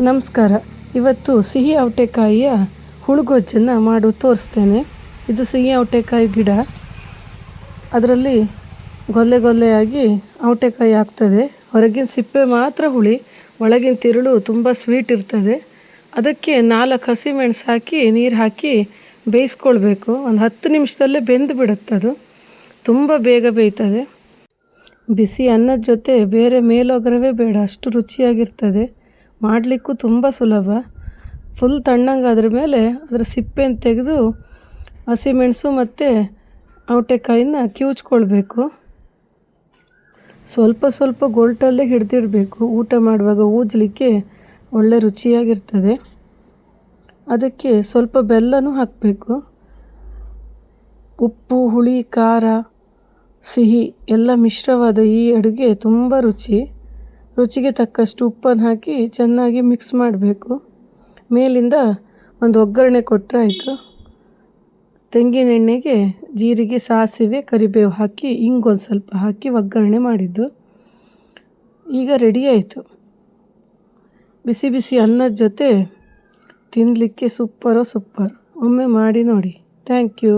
ನಮಸ್ಕಾರ. ಇವತ್ತು ಸಿಹಿ ಔಟೆಕಾಯಿಯ ಹುಳುಗೊಜ್ಜನ್ನು ಮಾಡು ತೋರಿಸ್ತೇನೆ. ಇದು ಸಿಹಿ ಔಟೆಕಾಯಿ ಗಿಡ. ಅದರಲ್ಲಿ ಗೊಲ್ಲೆ ಗೊಲ್ಲೆಯಾಗಿ ಔಟೆಕಾಯಿ ಆಗ್ತದೆ. ಹೊರಗಿನ ಸಿಪ್ಪೆ ಮಾತ್ರ ಹುಳಿ, ಒಳಗಿನ ತಿರುಳು ತುಂಬ ಸ್ವೀಟ್ ಇರ್ತದೆ. ಅದಕ್ಕೆ ನಾಲ್ಕು ಹಸಿಮೆಣಸು ಹಾಕಿ, ನೀರು ಹಾಕಿ ಬೇಯಿಸ್ಕೊಳ್ಬೇಕು. ಒಂದು ಹತ್ತು ನಿಮಿಷದಲ್ಲೇ ಬೆಂದು ಬಿಡುತ್ತದು ತುಂಬ ಬೇಗ ಬೇಯ್ತದೆ. ಬಿಸಿ ಅನ್ನದ ಜೊತೆ ಬೇರೆ ಮೇಲೊಗರವೇ ಬೇಡ. ಅಷ್ಟು ರುಚಿಯಾಗಿರ್ತದೆ. ಮಾಡಲಿಕ್ಕೂ ತುಂಬ ಸುಲಭ. ಫುಲ್ ತಣ್ಣಗಾದ್ರ ಮೇಲೆ ಅದರ ಸಿಪ್ಪೆಯನ್ನು ತೆಗೆದು ಹಸಿಮೆಣಸು ಮತ್ತು ಔಟೆಕಾಯಿನ ಕಿವುಚ್ಕೊಳ್ಬೇಕು. ಸ್ವಲ್ಪ ಸ್ವಲ್ಪ ಗೋಲ್ಟಲ್ಲೇ ಹಿಡ್ದಿಡಬೇಕು. ಊಟ ಮಾಡುವಾಗ ಊಜಲಿಕ್ಕೆ ಒಳ್ಳೆ ರುಚಿಯಾಗಿರ್ತದೆ. ಅದಕ್ಕೆ ಸ್ವಲ್ಪ ಬೆಲ್ಲನೂ ಹಾಕಬೇಕು. ಉಪ್ಪು, ಹುಳಿ, ಖಾರ, ಸಿಹಿ ಎಲ್ಲ ಮಿಶ್ರವಾದ ಈ ಅಡುಗೆ ತುಂಬ ರುಚಿ. ರುಚಿಗೆ ತಕ್ಕಷ್ಟು ಉಪ್ಪನ್ನು ಹಾಕಿ ಚೆನ್ನಾಗಿ ಮಿಕ್ಸ್ ಮಾಡಬೇಕು. ಮೇಲಿಂದ ಒಂದು ಒಗ್ಗರಣೆ ಕೊಟ್ಟರೆ ಆಯಿತು. ತೆಂಗಿನ ಎಣ್ಣೆಗೆ ಜೀರಿಗೆ, ಸಾಸಿವೆ, ಕರಿಬೇವು ಹಾಕಿ ಹಿಂಗೊಂದು ಸ್ವಲ್ಪ ಹಾಕಿ ಒಗ್ಗರಣೆ ಮಾಡಿದ್ದು. ಈಗ ರೆಡಿ ಆಯಿತು. ಬಿಸಿ ಬಿಸಿ ಅನ್ನದ ಜೊತೆ ತಿನ್ನಲಿಕ್ಕೆ ಸೂಪರೋ ಸೂಪರ್. ಒಮ್ಮೆ ಮಾಡಿ ನೋಡಿ. Thank you.